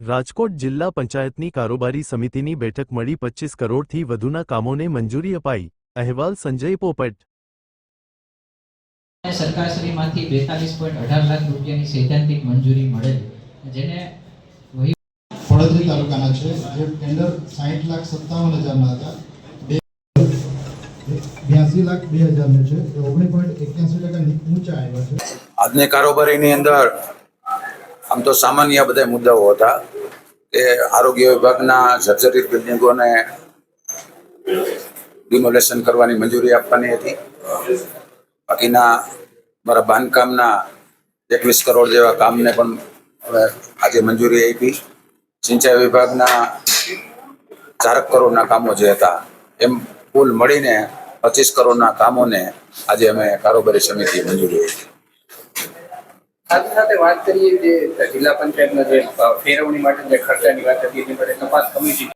રાજકોટ જિલ્લા પંચાયતની કારોબારી સમિતિની બેઠક મળી પચીસ કરોડથી વધુના કામોને મંજૂરી અપાઈ. અહેવાલ સંજય પોપટ. સરકારશ્રીમાંથી બેતાલીસ પોઈન્ટ અઢાર લાખ રૂપિયાની સૈદ્ધાંતિક મંજૂરી મળેલ જેને વહી પડદરી તાલુકાના છે જે ટેન્ડર સાહીઠ લાખ સત્તાવન હજારના હતા. બે બ્યાસી લાખ બે હજારનું છે. ઓગણીસ પોઈન્ટ એક્યાસી ટકા ઊંચા આવ્યા છે. આજની કારોબારીની અંદર આમ તો સામાન્ય બધા મુદ્દાઓ હતા કે આરોગ્ય વિભાગના જર્જરિત બિલ્ડિંગોને ડિમોલેશન કરવાની મંજૂરી આપવાની હતી. બાકીના મારા બાંધકામના એકવીસ કરોડ જેવા કામને પણ હવે આજે મંજૂરી આપી. સિંચાઈ વિભાગના ચારક કરોડના કામો જે હતા, એમ કુલ મળીને પચીસ કરોડના કામોને આજે અમે કારોબારી સમિતિએ મંજૂરી આપી. સાથે સાથે વાત કરીએ જે જિલ્લા પંચાયતના જે ફેરવણી માટે જે ખર્ચાની વાત હતી એની માટે તપાસ કમિટી